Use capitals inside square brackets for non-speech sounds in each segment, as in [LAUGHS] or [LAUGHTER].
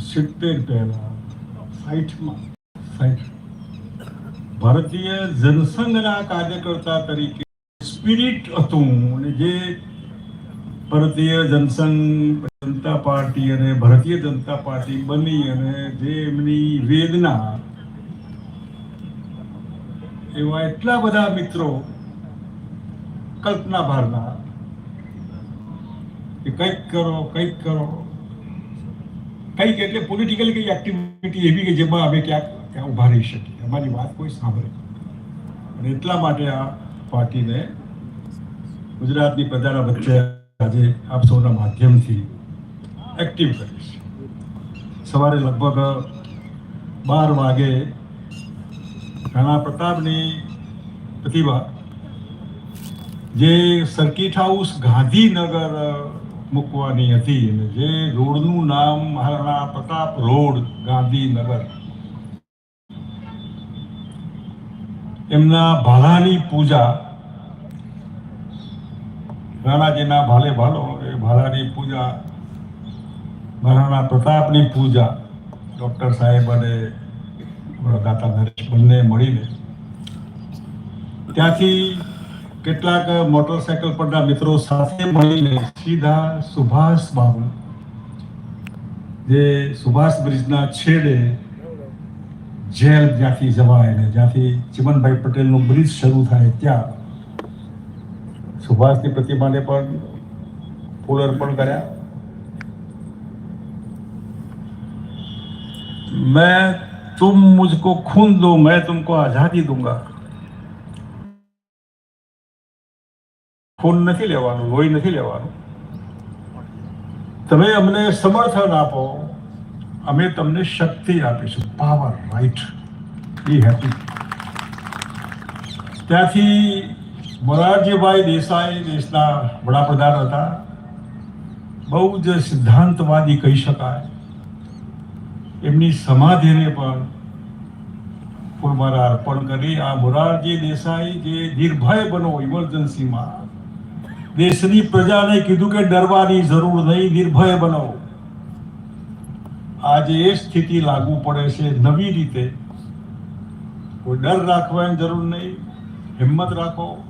સિત્તેર પહેલા ફાઇટમાં ફાઇટ ભારતીય જનસંઘના કાર્યકર્તા તરીકે સ્પિરિટ હતું અને જે ભારતીય જનસંઘ, જનતા પાર્ટી અને ભારતીય જનતા પાર્ટી બની અને જે એમની વેદના એવા એટલા બધા મિત્રો કલ્પના ભારના કે કંઈક કરો કંઈક કરો. કંઈક એટલે પોલિટિકલી કઈ એક્ટિવિટી એવી કે જેમાં અમે ક્યાંક ત્યાં ઊભા રહી શકીએ. અમારી વાત કોઈ સાંભળે અને એટલા માટે આ પાર્ટીને ગુજરાતની પ્રજાના વચ્ચે આજે આપ સૌના માધ્યમથી એક્ટિવ કરીશ સવારે લગભગ બાર વાગે રાણા પ્રતાપની પ્રતિભા જે સર્કિટ હાઉસ ગાંધીનગર મૂકવાની હતી અને જે રોડનું નામ મહારાણા પ્રતાપ રોડ, ગાંધીનગર. એમના ભાલાની પૂજા, રાણાજીના ભાલે ભાલો, એ ભાલાની પૂજા, મહારાણા પ્રતાપની પૂજા, ડૉક્ટર સાહેબ અને દાતા નરેશ બંને મળીને. ત્યાંથી કેટલાક મોટરસાયકલ પરના મિત્રો સાથે મળીને સીધા સુભાષ બાબુ, જે સુભાષ બ્રિજના છેડે જેલ જ્યાંથી જવાય ને જ્યાંથી ચીમનભાઈ પટેલનું બ્રિજ શરૂ થાય ત્યાં. સુભાષની પ્રતિમાને પણ ફૂલ અર્પણ કર્યા. મેં તુમ મુજકો ખૂન દો, મેં તુમકો આઝાદી દૂંગા. ખૂન નથી લેવાનું, લોહી નથી લેવાનું. તમે અમને સમર્થન આપો, અમે તમને શક્તિ આપીશું. પાવર રાઈટ બી હેપી ત્યાંથી મોરારજીભાઈ દેસાઈ દેશના વડાપ્રધાન હતા. બહુ જ સિદ્ધાંતવાદી કહી શકાય. એમની સમાધિને પણ ફૂલમાળા અર્પણ કરી. આ મોરારજી દેસાઈ જે નિર્ભય બનો ઇમરજન્સીમાં દેશની પ્રજાને કીધું કે ડરવાની જરૂર નહીં, નિર્ભય બનો. આજે એ સ્થિતિ લાગુ પડે છે નવી રીતે. કોઈ ડર રાખવાની જરૂર નહીં, હિંમત રાખો.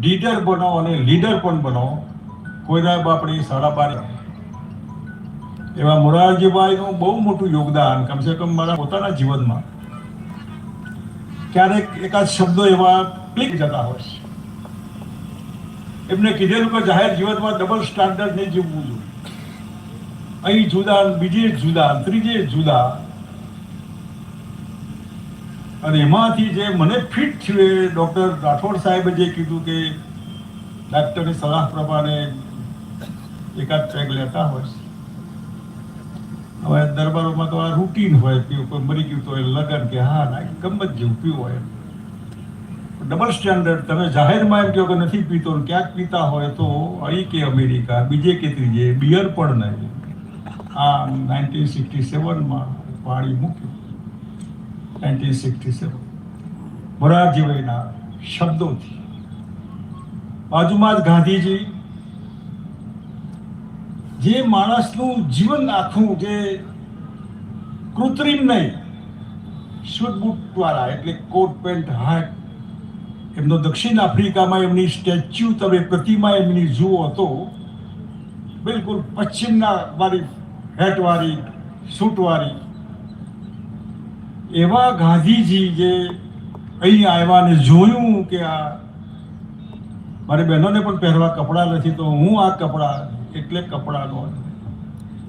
લીડર બનો અને લીડર પણ બનો. કોઈના બાપડી સાડા બાર એવા મોરારજીભાઈનું બહુ મોટું યોગદાન, કમસે કમ મારા પોતાના જીવનમાં. ક્યારેક એકાદ શબ્દો એવા ક્લિક જતા હોય છે. એમને કીધેલું કે જાહેર જીવનમાં ડબલ સ્ટાન્ડર્ડ નહીં જીવવું જોઈએ. અહીં જુદા, બીજે જુદા, ત્રીજે જુદા. અને એમાંથી જે મને ફિટ થયું એ ડૉક્ટર રાઠોડ સાહેબે જે કીધું કે ડાક્ટરની સલાહ પ્રમાણે એકાદ પેગ લેતા હોય. હવે દરબારોમાં તો આ રૂટીન હોય પીવું કોઈ મરી ગયું તો એ લગન કે હા, ના ગમત જેવું પીવું હોય. ડબલ સ્ટેન્ડર્ડ, તમે જાહેરમાં એમ કહો કે નથી પીતો ક્યાંક પીતા હોય તો અહીં કે અમેરિકા, બીજે કે ત્રીજે, બિયર પણ નહીં. આ નાઇન્ટીન સિક્સટી સેવનમાં પાણી મૂક્યું. Nineteen sixty seven. મોરારજીભાઈના શબ્દોથી. બાજુમાં જ ગાંધીજી, જે માણસનું જીવન આખું જે કૃત્રિમ નહીં શુદ્ધ બુટ દ્વારા એટલે કોટ, પેન્ટ, હાટ એમનો દક્ષિણ આફ્રિકામાં એમની સ્ટેચ્યુ તમે પ્રતિમા એમની જુઓ તો બિલકુલ પશ્ચિમના વાળી હેટવાળી, સૂટવાળી, એવા ગાંધીજી જે અહીં આવ્યા ને જોયું કે આ મારી બહેનોને પણ પહેરવા કપડાં નથી, તો હું આ કપડાં, એટલે કપડાનો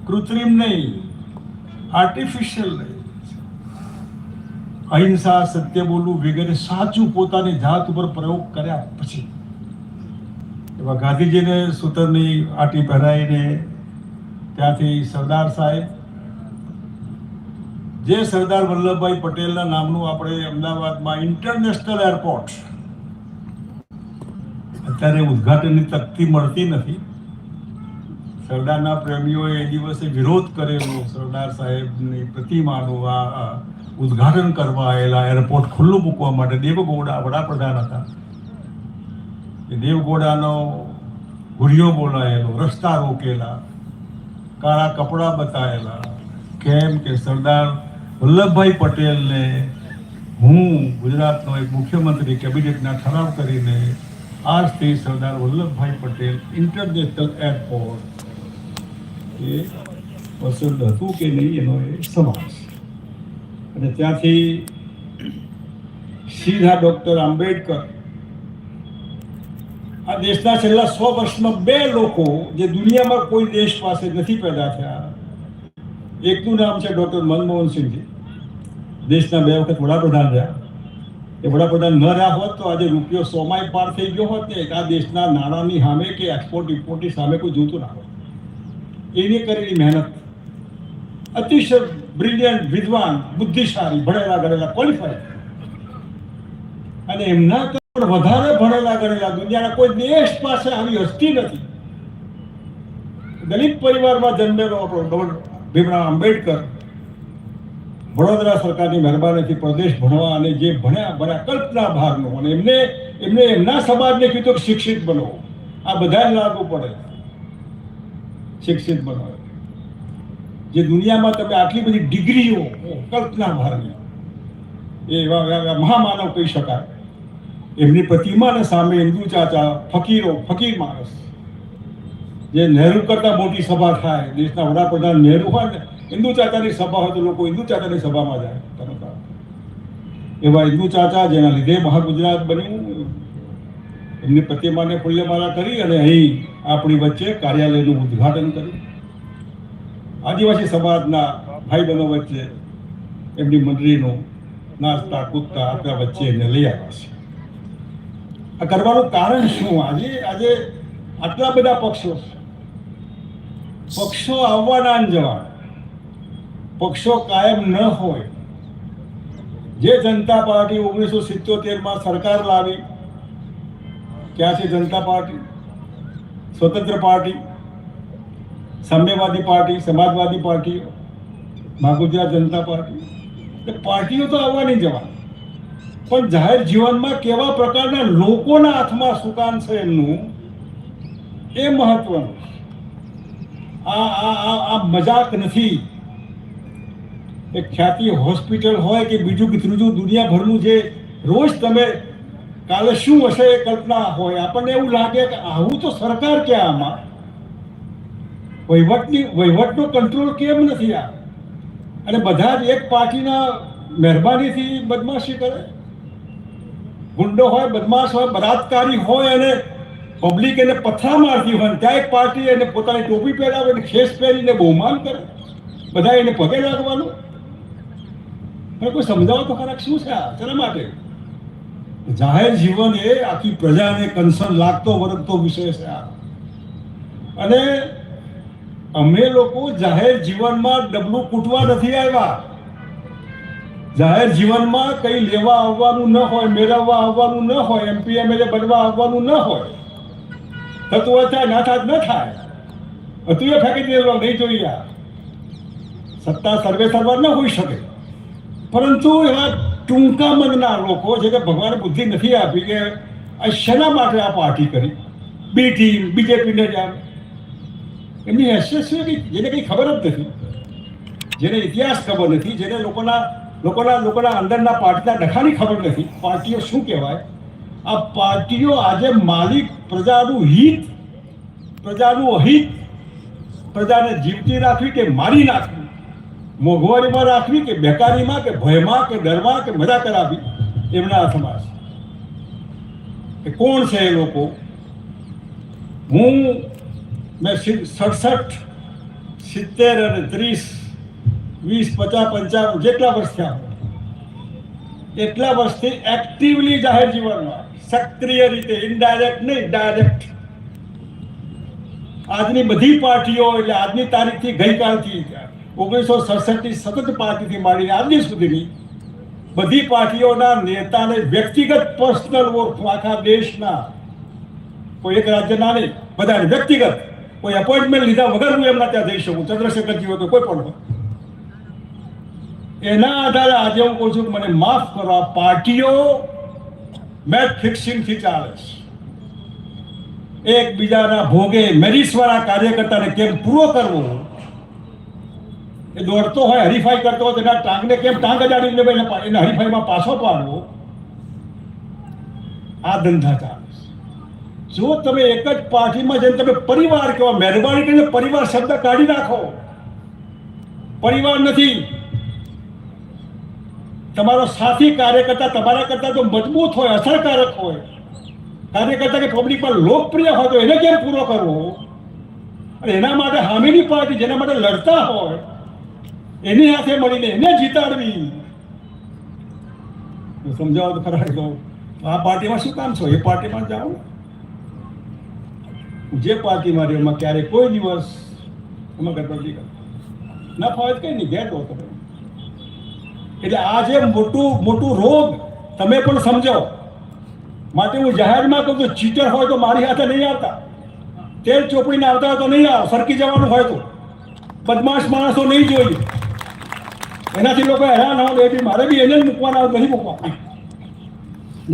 કૃત્રિમ નહીં આર્ટિફિશિયલ નહીં. અહિંસા, સત્ય બોલવું વગેરે સાચું પોતાની જાત ઉપર પ્રયોગ કર્યા પછી. એવા ગાંધીજીને સૂતરની આટી પહેરાવીને ત્યાંથી સરદાર સાહેબ, જે સરદાર વલ્લભભાઈ પટેલના નામનું આપણે અમદાવાદમાં ઇન્ટરનેશનલ એરપોર્ટ અત્યારે ઉદઘાટનની તકતી મળતી નથી. સરદારના પ્રેમીઓએ એ દિવસે વિરોધ કરેલો સરદાર સાહેબની પ્રતિમાનું આ ઉદ્ઘાટન કરવા આવેલા એરપોર્ટ ખુલ્લું મૂકવા માટે દેવગોડા વડાપ્રધાન હતા. એ દેવગોડાનો હુરિયો બોલાયેલો, રસ્તા રોકેલા, કાળા કપડાં બતાવેલા કેમ કે સરદાર વલ્લભભાઈ પટેલને હું ગુજરાતનો એક મુખ્યમંત્રી કેબિનેટના ઠરાવ કરીને આજથી સરદાર વલ્લભભાઈ પટેલ ઇન્ટરનેશનલ એરપોર્ટ એ પસંદ હતું કે નહીં એનો એ છે અને ત્યાંથી સીધા ડૉક્ટર આંબેડકર. આ દેશના છેલ્લા સો વર્ષમાં બે લોકો જે દુનિયામાં કોઈ દેશ પાસે નથી પેદા થયા, એકનું નામ છે ડૉક્ટર મનમોહન સિંહજી. દેશના બે વખત વડાપ્રધાન રહ્યા. એ વડાપ્રધાન ન રહ્યા હોત તો આજે રૂપિયો સોમાય પાર થઈ ગયો હોત ને આ દેશના નાણાંની સામે કે એક્સપોર્ટ ઇમ્પોર્ટની સામે કોઈ જોતું ના હોત. એને કરેલી મહેનત. અતિશય બ્રિલિયન્ટ વિદ્વાન, બુદ્ધિશાળી, ભણેલા ગણેલા ક્વોલિફાઈડ અને એમના કરતાં વધારે ભણેલા ગણેલા દુનિયાના કોઈ દેશ પાસે આવી હસ્તી નથી. દલિત પરિવારમાં જન્મેલો આપણો ડોક્ટર ભીમરાવ આંબેડકર, વડોદરા સરકારની મહેરબાનીથી પ્રદેશ ભણવા અને જે ભણ્યા ભણ્યા કલ્પના ભારનો અને એમને એમને એમના સમાજને કીધું કે શિક્ષિત બનો. આ બધાને લાગુ પડે. શિક્ષિત બનો. જે દુનિયામાં તમે આટલી બધી ડિગ્રીઓ કલ્પના બહારની એ એવા મહામાનવ કહી શકાય. એમની પ્રતિમાને સામે હિન્દુ ચાચા ફકીરો, ફકીર માણસ, જે નહેરુ કરતા મોટી સભા થાય, દેશના વડાપ્રધાન નહેરુ હોય ને, હિન્દુ ચાચાની સભા હોય તો લોકો હિન્દુ ચાચાની સભામાં જાય. તરત એવા હિન્દુ ચાચા જેના લીધે મહાગુજરાત બન્યું. એમની પ્રતિમાને ફૂલ્યમાલા કરી અને અહીં આપણી વચ્ચે કાર્યાલયનું ઉદ્ઘાટન કર્યું. આદિવાસી સમાજના ભાઈ બહેનો વચ્ચે એમની મંડળીનું નાચતા કૂદતા, આપણા વચ્ચે એને લઈ આવ્યા છે. આ કરવાનું કારણ શું? આજે આજે આટલા બધા પક્ષો પક્ષો આવવાના જવાના. પક્ષો કાયમ ન હોય. જે જનતા પાર્ટી ઓગણીસો સિત્તોતેરમાં સરકાર લાવી ક્યાં છે જનતા પાર્ટી, સ્વતંત્ર પાર્ટી સામ્યવાદી પાર્ટી, સમાજવાદી પાર્ટીઓ મા ગુજરાત જનતા પાર્ટી. એ પાર્ટીઓ તો આવવાની જવાની પણ જાહેર જીવનમાં કેવા પ્રકારના લોકોના હાથમાં સુકાન છે એમનું, એ મહત્વનું. આ આ આ મજાક નથી. એક ખ્યાતિ હોસ્પિટલ હોય કે બીજું કે ત્રીજું દુનિયાભરનું જે રોજ તમે, કાલે શું હશે એ કલ્પના હોય. આપણને એવું લાગે કે આવું તો સરકાર ક્યાં આમાં? વહીવટની, વહીવટનો કંટ્રોલ કેમ નથી આ? અને બધા જ એક પાર્ટીના મહેરબાનીથી બદમાશી કરે? ગુંડો હોય, બદમાશ હોય, બળાત્કારી હોય અને પબ્લિક એને પથરા મારતી હોય ત્યાં એક પાર્ટી એને પોતાની ટોપી પહેરાવે અને ખેસ પહેરીને બહુમાન કરે? બધા એને પગે લાગવાનું? અને કોઈ સમજાવો તો ખરા શું છે આ? તેના માટે? જાહેર જીવન એ આખી પ્રજાને કન્સર્ન લાગતો વરગતો વિષય છે આ. અને અમે લોકો જાહેર જીવનમાં ડબલું કૂટવા નથી આવ્યા. જાહેર જીવનમાં કંઈ લેવા આવવાનું ન હોય, મેળવવા આવવાનું ન હોય, એમપી, એમએલએ બનવા આવવાનું ન હોય થતું હોય થાય, ના થાય, ન થાય. હતું એ ફેંકી દેવા નહીં જોઈએ. સત્તા સર્વે સર્વા ન હોઈ શકે. પરંતુ એવા ટૂંકા મનના લોકો છે કે ભગવાન બુદ્ધિ નથી આપી કે આ શેના માટે આ પાર્ટી કરી? બી ટીમ, બીજેપીને જ આવે એમની હેસિયત જેને કંઈ ખબર જ નથી. જેને ઇતિહાસ ખબર નથી, જેને લોકોના લોકોના લોકોના અંદરના પાર્ટીના ડખાની ખબર નથી. પાર્ટીઓ શું કહેવાય? આ પાર્ટીઓ આજે માલિક પ્રજાનું હિત, પ્રજાનું અહિત, પ્રજાને જીવતી રાખવી કે મારી નાખવી? મોંઘવારીમાં રાખવી કે બેકારીમાં કે ભયમાં કે ડરમાં કે મજા કરાવી? એમના હાથમાં છે. કે કોણ છે એ લોકો? હું મેં સડસઠ સિત્તેર અને ત્રીસ વીસ પચાસ પંચાવન જેટલા વર્ષ થયા એટલા વર્ષથી એક્ટિવલી જાહેર જીવનમાં સક્રિય રીતે ઇનડાયરેક્ટ નહીં ડાયરેક્ટ આજની બધી પાર્ટીઓ એટલે આજની તારીખથી ગઈકાલથી ઓગણીસો સડસઠની સતત પાર્ટીથી માંડીને આજની સુધીની બધી પાર્ટીઓના નેતાને વ્યક્તિગત પર્સનલ ઓળખું આખા દેશના કોઈ એક રાજ્યના નહીં બધાને વ્યક્તિગત કોઈ એપોઇન્ટમેન્ટ લીધા વગર હું એમના ત્યાં જઈ શકું ચંદ્રશેખરજી હોય તો કોઈ પણ હોય. એના આધારે આજે હું કહું છું મને માફ કરો, આ પાર્ટીઓ મેચ ફિક્સિંગથી ચાલે છે. એકબીજાના ભોગે મેરિસવાળા કાર્યકર્તાને કેમ પૂરો કરવો? એ દોડતો હોય, હરીફાઈ કરતો હોય, તેના ટાંગને કેમ ટાંગ અડાડીને એને હરીફાઈમાં પાછો પાડવો? આ ધંધા ચાલે. જો તમે એક જ પાર્ટીમાં જઈને તમે પરિવાર કહો, મહેરબાની કરીને પરિવાર શબ્દ કાઢી નાખો. પરિવાર નથી. તમારો સાથી કાર્યકર્તા તમારા કરતા જો મજબૂત હોય, અસરકારક હોય. કાર્યકર્તા કે પબ્લિકમાં લોકપ્રિય હોય તો એને કેમ પૂરો કરવો? અને એના માટે હામીની પાર્ટી જેના માટે લડતા હોય, એની હાથે મળીને એને જીતાડવી. સમજાવો તો ખરા, તો આ પાર્ટીમાં શું કામ છો? એ પાર્ટીમાં જાઓ. જે પાર્ટીમાં રહ્યો એમાં ક્યારેય કોઈ દિવસ એમાં ગડબડી કરતા. ના ફાવે કઈ નહીં ગેટ હોતો એટલે આ જે મોટું મોટું રોગ, તમે પણ સમજો માટે હું જાહેરમાં કહું છું ચીટર હોય તો મારી હાથે નહીં આવતા. તેલ ચોપડીને આવતા હોય તો નહીં આવ, સરકી જવાનું હોય તો. બદમાશ માણસો નહીં જોઈએ. એનાથી લોકો હેરાન હોય એટલે મારે બી એને જ મૂકવાના આવે નહીં મૂકવા.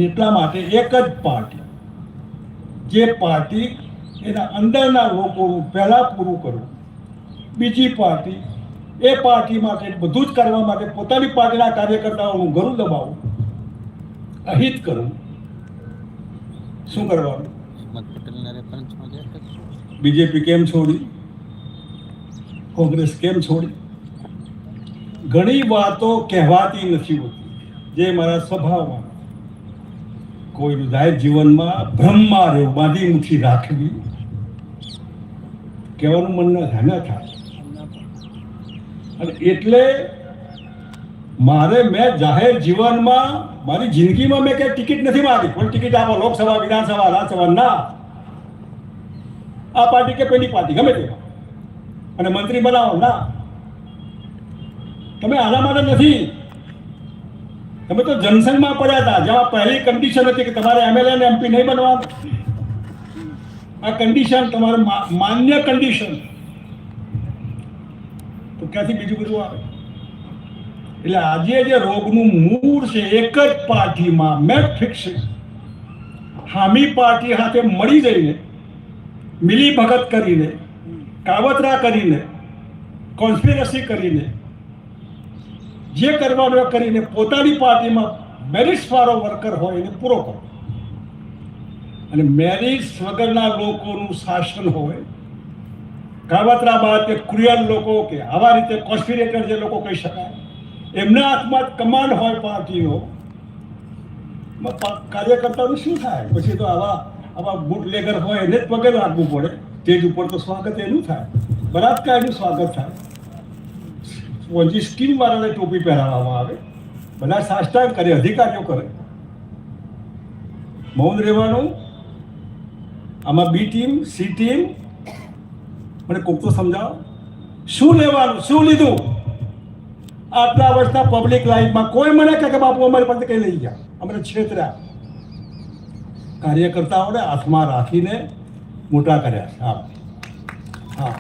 એટલા માટે એક જ પાર્ટી. જે પાર્ટી એના અંદરના લોકોનું પહેલાં પૂરું કરવું બીજી પાર્ટી, એ પાર્ટી માટે બધું જ કરવા માટે પોતાની પાર્ટીના કાર્યકર્તાઓનું ઘરું દબાવવું અહિત કરવું શું કરવાનું? બીજેપી કેમ છોડી? કોંગ્રેસ કેમ છોડી? ઘણી વાતો કહેવાતી નથી હોતી, જે મારા સ્વભાવમાં. કોઈનું જાહેર જીવનમાં બ્રહ્મા રહેવું બાંધી મુઠ્ઠી રાખવી કહેવાનું મન ન થાય, ન અને એટલે મારે મેં જાહેર જીવનમાં, મારી જિંદગીમાં મેં કઈ ટિકિટ નથી માગી. કોઈ ટિકિટ આપો, લોકસભા, વિધાનસભા, રાજ્યસભા, ના. આ પાર્ટી કે પેલી પાર્ટી, ગમે તે અને મંત્રી બનાવો, ના. તમે આના માટે નથી. તમે તો જનસંઘમાં પડ્યા હતા. જેમાં પહેલી કન્ડિશન હતી કે તમારે એમએલએ અને એમપી નહીં બનવાનું. આ કન્ડિશન તમારે માન્ય કન્ડિશન તો ક્યાંથી બીજું બધું આવે? એટલે આજે જે રોગનું મૂળ છે, એક જ પાર્ટીમાં મેં ફિક્સ હામી પાર્ટી સાથે મળી જઈને, મિલી ભગત કરીને, કાવતરા કરીને કોન્સ્પિરસી કરીને, જે કરવાનું કરીને પોતાની પાર્ટીમાં મેરિટ્સ વાળો વર્કર હોય એને પૂરો કરો. અને મેરેજ વગરના લોકોનું શાસન હોય. કાવતરા બાદ કે કુરિયન લોકો કે આવા રીતે કોન્સ્પિરેટર જે લોકો કહી શકાય. એમના હાથમાં કમાન્ડ હોય પાર્ટીનો. કાર્યકર્તાનું શું થાય? પછી તો આવા આવા બુટલેગર હોય એને જ પગે લાગવું પડે. તેજ ઉપર તો સ્વાગત એનું થાય. બળાત્કારનું સ્વાગત થાય. સ્પોન્જી સ્કીમ વાળાને ટોપી પહેરાવવામાં આવે. બધા સાષ્ટાંગ કરે, અધિકારીઓ કરે. મૌન રહેવાનું આમાં બી ટીમ સી ટીમ મને કોક તો સમજાવો. શું લેવાનું? શું લીધું? આટલા વર્ષના પબ્લિક લાઈફમાં કોઈ મને કહે કે બાપુ અમારી પાસે કઈ લઈ ગયા અમને છેતર્યા કાર્યકર્તાઓને હાથમાં રાખીને મોટા કર્યા છે. હા. હા.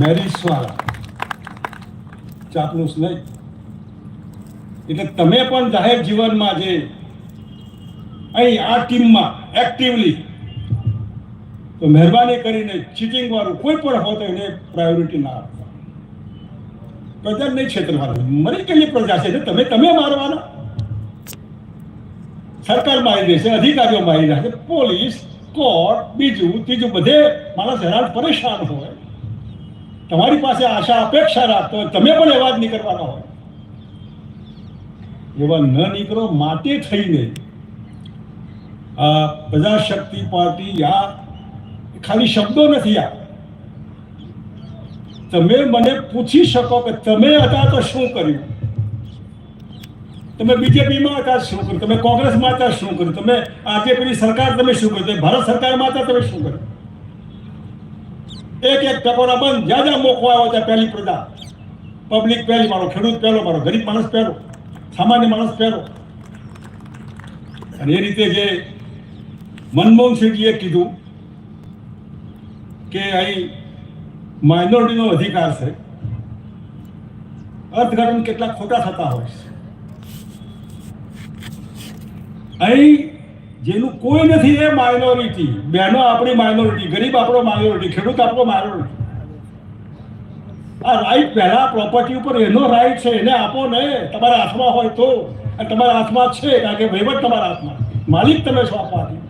મેરિટ્સ વાળા ચાપલુસ નહીં. એટલે તમે પણ જાહેર જીવનમાં જે અહીં આ ટીમમાં એક્ટિવલી તો મહેરબાની કરીને ચીટિંગ વાળું કોઈ પણ હોય તો એને પ્રાયોરિટી ના આપતા પ્રજા નહીં છેતરવાના મરી ગયેલી પ્રજા છે તમે તમે મારવાના. સરકાર મારી દેશે અધિકારીઓ મારી દેશે પોલીસ, કોર્ટ, બીજું, ત્રીજું, બધે માણસ હેરાન પરેશાન હોય. તમારી પાસે આશા, અપેક્ષા રાખતો હોય, તમે પણ એવા જ નીકળવાના હોય. એવા ન નીકળો, માટે થઈને. આ પ્રજાશક્તિ પાર્ટી આ ખાલી શબ્દો નથી આ. તમે મને પૂછી શકો કે તમે હતા તો શું કર્યું? તમે બીજેપીમાં હતા શું કર્યું? તમે કોંગ્રેસમાં હતા શું કર્યું? તમે આજે પેલી સરકાર તમે શું કર્યું? ભારત સરકારમાં હતા તમે શું કર્યું? એક એક ટકોરા બંધ. જ્યાં જ્યાં મોકો આવ્યો ત્યાં પહેલી પ્રજા. પબ્લિક પહેલી મારો, ખેડૂત પહેલો મારો, ગરીબ માણસ પહેલો, સામાન્ય માણસ પહેલો. અને એ રીતે જે મનમોહનસિંહજીએ કીધું કે અહીં માઇનોરિટીનો અધિકાર છે. અર્થઘટન કેટલા ખોટા થતા હોય છે. અહીં જેનું કોઈ નથી એ માઇનોરિટી બહેનો આપણી માઇનોરિટી ગરીબ આપણો માઇનોરિટી ખેડૂત આપણો માઇનોરિટી આ રાઈટ પહેલા પ્રોપર્ટી ઉપર એનો રાઈટ છે, એને આપો ને, તમારા હાથમાં હોય તો. તમારા હાથમાં છે, કારણ કે વહીવટ તમારા હાથમાં. માલિક તમે છો આપવાથી.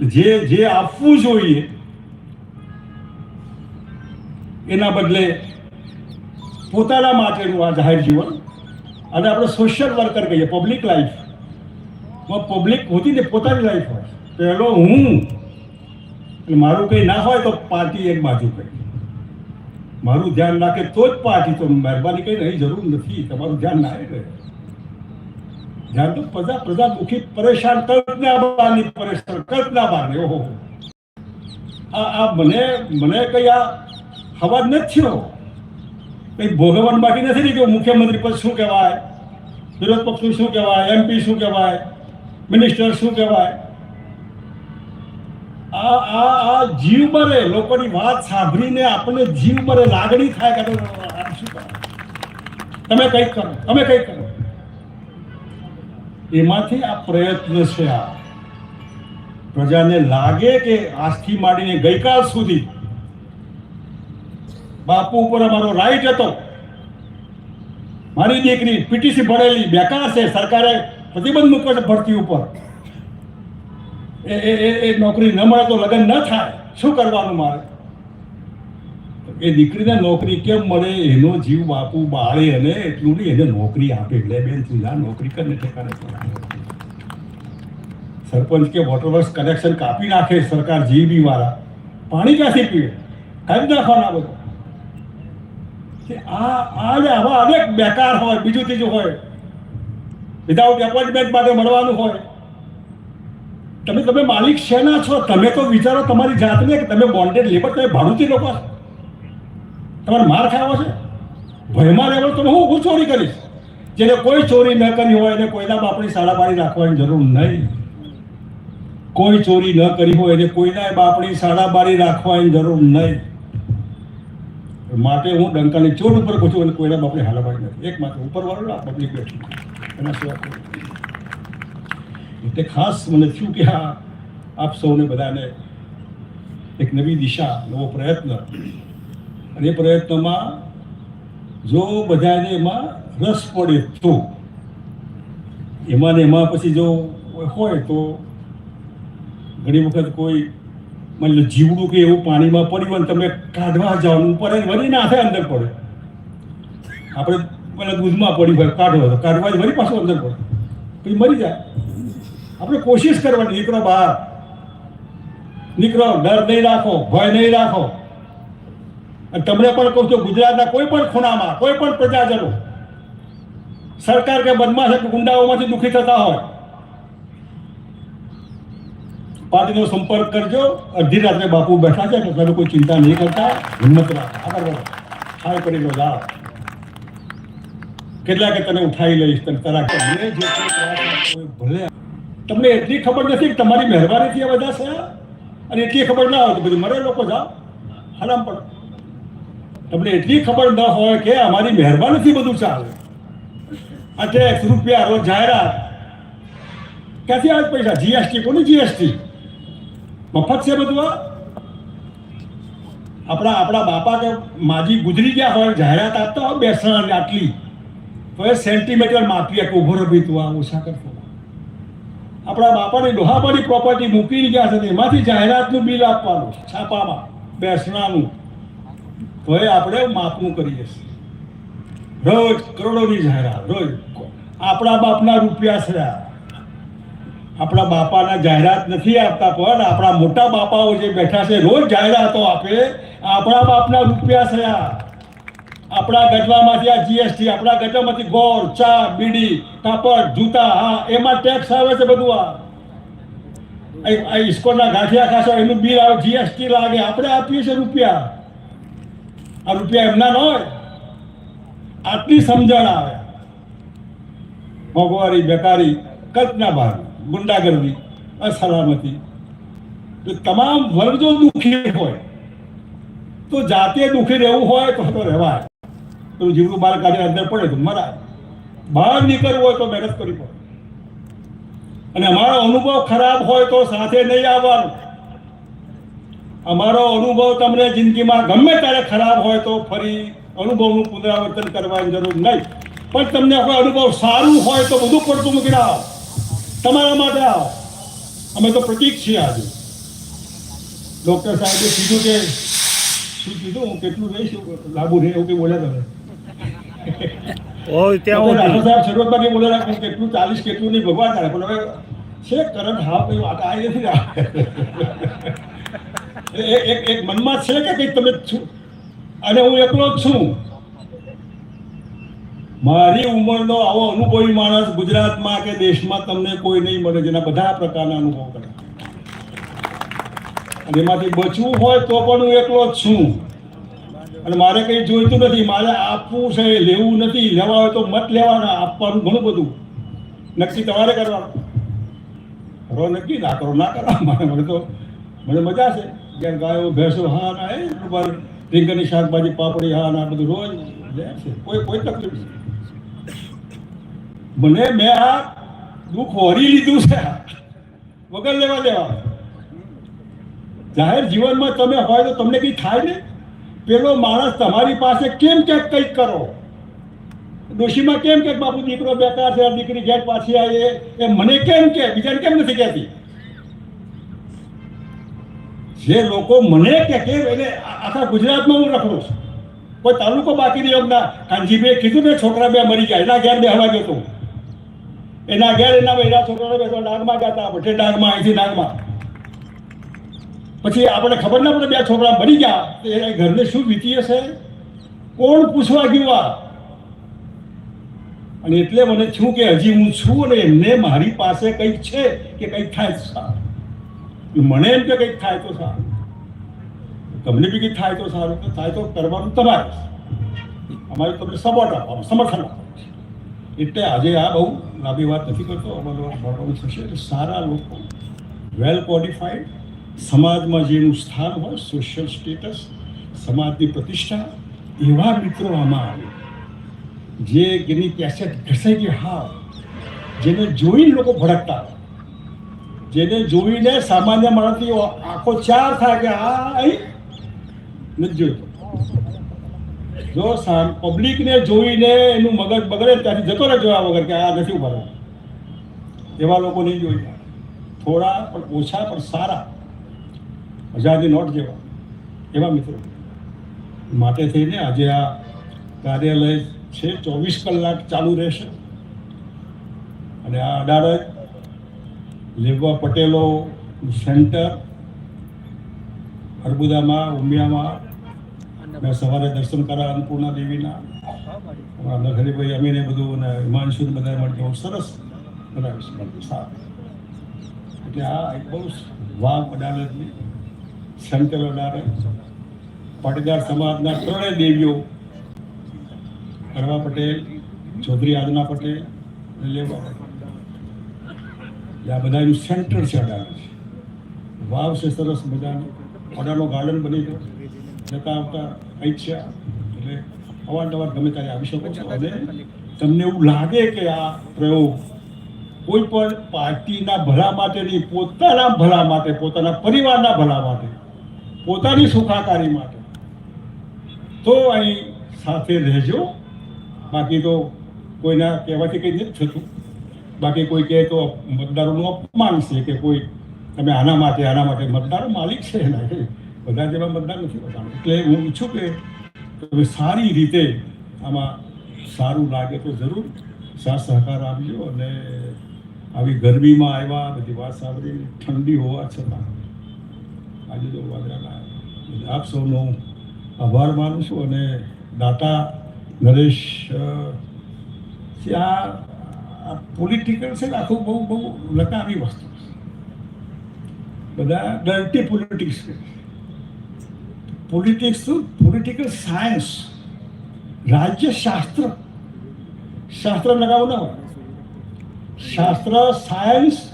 જે જે આપવું જોઈએ, એના બદલે પોતાના માટેનું આ જાહેર જીવન અને આપણે સોશિયલ વર્કર કહીએ પબ્લિક લાઈફ પબ્લિક હોતી ને પોતાની લાઈફ હોય. પહેલો હું મારું કંઈ ના હોય તો પાર્ટી એક બાજુ કરી. મારું ધ્યાન રાખે તો જ પાર્ટી તો મહેરબાની કંઈ નહીં જરૂર નથી, તમારું ધ્યાન ના રહે. ધ્યાન તો પ્રજા પ્રજા દુઃખી, પરેશાન કલ્પના બહારની પરેશાન કલ્પના બહારની ઓહો. આ આ મને મને કઈ આ હવા નથી થયો. કઈ ભોગવવાનું બાકી નથી રહી ગયું મુખ્યમંત્રી પદ શું કહેવાય? વિરોધ પક્ષનું શું કહેવાય? એમપી શું કહેવાય? મિનિસ્ટર શું કહેવાય? આ આ આ જીવ મરે, લોકોની વાત સાંભળીને આપણને જીવ મરે, લાગણી થાય કે તમે કંઈક કરો, તમે કંઈક કરો. એમાંથી આ પ્રયત્ન છે આ. પ્રજાને લાગે કે આજથી માંડીને ગઈકાલ સુધી બાપુ ઉપર અમારો રાઈટ હતો. મારી દીકરી પીટીસી ભરેલી બેકાર છે, સરકારે પ્રતિબંધ મૂક્યો છે ભરતી ઉપર. એ એ નોકરી ન મળે તો લગ્ન ન થાય. શું કરવાનું મારે? એ દીકરીને નોકરી કેમ મળે, એનો જીવ બાપુ બાળે અને એટલું નહીં, એને નોકરી આપે. એટલે બેન ચૂલા નોકરી કરીને ઠેકાણે સરપંચ કે વોટર વર્ક્સ કનેક્શન કાપી નાખે સરકાર જીબી વાળા. પાણી ક્યાંથી પીવે? કાઢી નાખવાના બધું. કે આ આ ને આવા અનેક બેકાર હોય, બીજું ત્રીજું હોય. વિધાઉટ એપોઇન્ટમેન્ટ માટે મળવાનું હોય. તમે તમે માલિક શેના છો? તમે તો વિચારો તમારી જાતને કે તમે બોન્ડેડ લેબર તમે ભાડુતી લોકો છો. તમારે માર ખાવો છે? ભયમાં રહેવો તો હું હું ચોરી કરીશ. જેને કોઈ ચોરી ન કરી હોય એને કોઈના બાપની સાડા પાડી રાખવાની જરૂર નહીં. કોઈ ચોરી ન કરી હોય એને કોઈના બાપની સાડા બારી રાખવાની જરૂર નહીં. માટે હું ડંકાની ચોર ઉપર પૂછું અને કોઈના બાપની હાલાબાડી નથી. એક માત્ર ઉપર વાળો આ પબ્લિક બેઠું એના સિવાય એટલે ખાસ મને થયું કે આ આપ સૌને બધાને એક નવી દિશા, નવો પ્રયત્ન અને એ પ્રયત્નમાં જો બધાને એમાં રસ પડે તો. એમાં ને એમાં પછી જો હોય તો ઘણી વખત કોઈ માની લો જીવડું કે એવું પાણીમાં પડ્યું તમે કાઢવા જવાનું એને વળી નાખે અંદર પડે. આપણે પેલા દૂધમાં પડ્યું હોય, કાઢવા તો કાઢવા જ વળી પાછું અંદર પડે. પછી મરી જાય. આપણે કોશિશ કરવાની, નીકળો બહાર. નીકળો, ડર નહીં રાખો, ભય નહીં રાખો. અને તમને પણ કહું છું, ગુજરાતના કોઈ પણ ખૂણામાં, કોઈ પણ પ્રજાજનો, સરકાર કે બદમાશ કે ગુંડાઓમાંથી દુઃખી થતા હોય, પાર્ટીનો સંપર્ક કરજો. અડધી રાત્રે બાપુ બેઠા છે એટલે કોઈ ચિંતા નહીં કરતા. હિંમત રાખો. આગળ વધો. હાય કરી લો જાઓ કેટલાકે તને ઉઠાવી લઈશ, તને કોઈ ભલે. તમને એટલી ખબર નથી કે તમારી મહેરબાનીથી આ બધા છે અને એટલી ખબર ના હોય તો બધું મરે લોકો, જાઓ. હરામ પણ તમને એટલી ખબર ન હોય કે અમારી મહેરબાનીથી બધું ચાલે. આ ટેક્સ રૂપિયા, રોજ જાહેરાત. ક્યાંથી આવે પૈસા? જીએસટી કોની જીએસટી મફત છે બધું આ? આપણા આપણા બાપા કે માજી ગુજરી ગયા હોય, જાહેરાત આપતા હોય, બેસણ આટલી. તો એ સેન્ટીમીટર માપી એક ઊભો રભી તું આ ઓછા કરતો આપણા બાપાની ડોહાબાની પ્રોપર્ટી મૂકીને ગયા છે એમાંથી જાહેરાતનું બિલ આપવાનું છાપામાં, બેસણાનું. તો એ આપણે માપનું કરીએ રોજ કરોડોની જાહેરાત, રોજ. આપણા બાપના રૂપિયા છે. આપણા બાપાના જાહેરાત નથી આપતા, પણ આપણા મોટા બાપાઓ જે બેઠા છે, રોજ જાહેરાતો આપે, આપણા બાપના રૂપિયા છે. આપણા ગજવામાંથી આ જીએસટી આપણા ગજવામાંથી ગોળ, ચા, બીડી, કાપડ, જૂતા, હા, એમાં ટેક્સ આવે છે બધું આ. ઇસ્કોનના ગાંઠિયા ખાશો, એનું બિલ આવે જીએસટી લાગે, આપણે આપીએ છીએ રૂપિયા. આ રૂપિયા એમના ન હોય. આટલી સમજણ આવે. મોંઘવારી, બેકારી, કલ્પના બહાર, ગુંડાગર્દી, અસલામતી. તો તમામ વર્ગ દુઃખી હોય, તો જાતે દુઃખી રહેવું હોય તો તો રહેવાય. તો જીવનું બાર કાઢીને અંદર પડે તો મરાય. બહાર નીકળવું હોય તો મહેનત કરવી પડે. અને અમારો અનુભવ ખરાબ હોય તો સાથે નહીં આવવાનું. અમારો અનુભવ તમને જિંદગીમાં ગમે ત્યારે ખરાબ હોય તો ફરી અનુભવનું પુનરાવર્તન કરવાની જરૂર નહીં. પણ તમને કોઈ અનુભવ સારું હોય તો બધું પડતું મૂકીને આવો તમારા માટે આવો. અમે તો પ્રતીક છીએ આજે. ડૉક્ટર સાહેબે કીધું કે શું કીધું? હું કેટલું રહીશું? લાંબુ રહે એવું કંઈ બોલ્યા તમે? શરૂઆતમાં કંઈ બોલેલા કે કેટલું ચાલીસ કેટલું નહીં? ભગવાન જાણે પણ હવે છે કરંટ હા કઈ વાત આવી નથી એક એક મનમાં છે કે કંઈક તમે છું? અને હું એકલો જ છું. મારી ઉંમરનો આવો અનુભવી માણસ ગુજરાતમાં કે દેશમાં તમને કોઈ નહીં મળે, જેના બધા પ્રકારના અનુભવ કરે. અને એમાંથી બચવું હોય તો પણ હું એકલો જ છું. અને મારે કંઈ જોઈતું નથી, મારે આપવું છે, લેવું નથી. લેવા હોય તો મત લેવાના, આપવાનું ઘણું બધું. નક્કી તમારે કરવાનું. કરો નક્કી, ના કરો ના કરો. મને [LAUGHS] મને તો મને મજા છે. જ્યાં ગાયો, ભેંસો હા ના એ ઉપર રીંગણની શાકભાજી, પાપડી હા ના બધું રોજ લે છે. કોઈ કોઈ તકલીફ મને મેં આ દુઃખ હોરી લીધું છે. વગર લેવા દેવા. જાહેર જીવનમાં તમે હોય તો તમને કંઈ થાય ને? પેલો માણસ તમારી પાસે કેમ ક્યાંક કંઈક કરો? ડોશીમાં કેમ કે બાપુ દીકરો બેકાર છે દીકરી ઘેર પાછી આવી એ મને કેમ કે? બીજાને કેમ નથી કહેતી? જે લોકો મને કે કે એટલે આખા ગુજરાતમાં હું રખડું છું. કોઈ તાલુકો બાકી નહીં કાનજી કાનજીભાઈ કીધું ને, છોકરા બે મરી ગયા. એના ઘેર બેહવા ગયો હતો એના ઘેર એના એના છોકરાને બેસવા ડાંગમાં ગયા હતા ભઠે ડાંગમાં, અહીંથી ડાંગમાં. પછી આપણે ખબર ના પડે બે છોકરા મરી ગયા. તો એ ઘરને શું વીતી હશે? કોણ પૂછવા ગયું આ? અને એટલે મને છું કે હજી હું છું અને એમને મારી પાસે કંઈક છે કે કંઈક થાય સારું મને એમ કે કંઈક થાય તો સારું. તમને બી કંઈક થાય તો સારું તો થાય તો કરવાનું તમારે. અમારે તમને સપોર્ટ આપવાનું, સમર્થન આપવાનું. એટલે આજે આ બહુ લાંબી વાત નથી કરતો, અમારો ભણવાનું થશે એટલે સારા લોકો વેલ ક્વોલિફાઈડ સમાજમાં જેનું સ્થાન હોય સોશિયલ સ્ટેટસ સમાજની પ્રતિષ્ઠા, એવા મિત્રો આમાં આવે. જે જેની કેસેટ ઘસે કે હા. જેને જોઈને લોકો ભડકતા હોય. જેને જોઈને સામાન્ય માણસની આંખો ચાર થાય કે આ અહીં નથી જોઈતો જો પબ્લિકને જોઈને એનું મગજ બગડે ત્યાંથી જતો રહે જોયા વગર કે આ નથી ઊભા એવા લોકો નહીં જોઈએ થોડા પણ ઓછા પણ સારા. હજારની નોટ જેવા. એવા મિત્રો. માટે થઈને આજે આ કાર્યાલય છે ચોવીસ કલાક ચાલુ રહેશે. અને આ અડાડ લેવા પટેલો સેન્ટર, અર્બુદામાં, ઉમિયામાં. મેં સવારે દર્શન કર્યા અન્નપૂર્ણા દેવીના. લખરીભાઈ અમીને બધું અને હિમાંશુ બધા મળે બહુ સરસ બનાવીશું સારું એટલે આ એક બહુ વાઘ અદાલતની સેન્ટ્રલ અદાલત પાટીદાર સમાજના ત્રણેય દેવીઓ કરવા પટેલ, ચૌધરી આજના પટેલ લેવા પટેલ. એટલે આ બધાનું સેન્ટર છે અડાલજ વાવ છે સરસ મજાનું. અડાલો ગાર્ડન બની ગયો. જતા આવતા ઈચ્છા એટલે એટલે અવારનવાર ગમે ત્યારે આવી શકો છો. અને તમને એવું લાગે કે આ પ્રયોગ કોઈ પણ પાર્ટીના ભલા માટે નહીં, પોતાના ભલા માટે, પોતાના પરિવારના ભલા માટે, પોતાની સુખાકારી માટે. તો અહીં સાથે રહેજો. બાકી તો કોઈના કહેવાથી કંઈ નથી થતું. બાકી કોઈ કહે તો મતદારોનું અપમાન છે કે કોઈ તમે આના માટે આના માટે મતદારો માલિક છે એના બધા જેવા મતદાર નથી હોતા. એટલે હું ઈચ્છું કે તમે સારી રીતે આમાં સારું લાગે તો જરૂર સાથ સહકાર આપજો અને આવી ગરમીમાં આવ્યા, બધી વાત સાંભળી, ઠંડી હોવા છતાં આજે તો વાદળા આપ સૌનો આભાર માનું છું અને દાતા નરેશ આ પોલિટિકલ છે ને આખું બહુ બહુ નકામી વસ્તુ બધા ડર્ટી પોલિટિક્સ છે. પોલિટિક્સ શું? પોલિટિકલ સાયન્સ રાજ્યશાસ્ત્ર શાસ્ત્ર. નકામું ન હોય. શાસ્ત્ર સાયન્સ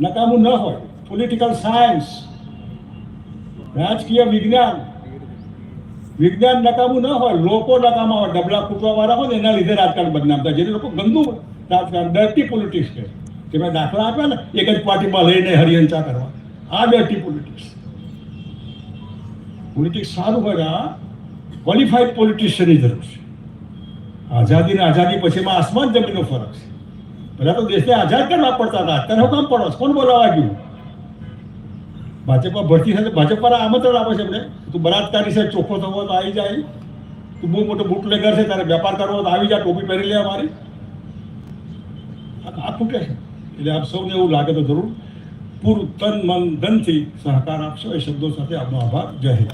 નકામું ન હોય. પોલિટિકલ સાયન્સ રાજકીય વિજ્ઞાન. વિજ્ઞાન નકામું ના હોય, લોકો નકામા હોય, ડબલા કૂટવા વાળા હોય ને એના લીધે રાજકારણ બદનામ થાય. જેને લોકો ગંદુ રાજકારણ ડર્ટી પોલિટિક્સ છે. કે મેં દાખલા આપ્યા ને, એક જ પાર્ટીમાં લઈને હરિયંચા કરવા. આ ડર્ટી પોલિટિક્સ પોલિટિક્સ સારું હોય ક્વોલિફાઈડ પોલિટિશિયનની જરૂર છે. આઝાદી ને આઝાદી પછીમાં આસમાન જમીનનો ફરક છે. પહેલાં તો દેશને આઝાદ કરવા પડતા હતા? અત્યારે હું કામ પડો? કોણ બોલાવા ગયું ભાજપમાં ભરતી સાથે ભાજપ પર આમંત્રણ આપે છે એમને. તું બળાત્કારી છે, ચોખ્ખો થવો તો આવી જાય. તું બહુ મોટો બુટલેગર છે, તારે વેપાર કરવો તો આવી જા, ટોપી પહેરી લે મારી આ ખૂટે એટલે આપ સૌને એવું લાગે તો જરૂર. પૂરું તન મન ધનથી સહકાર આપશો. એ શબ્દો સાથે આપનો આભાર. જય હિન્દ.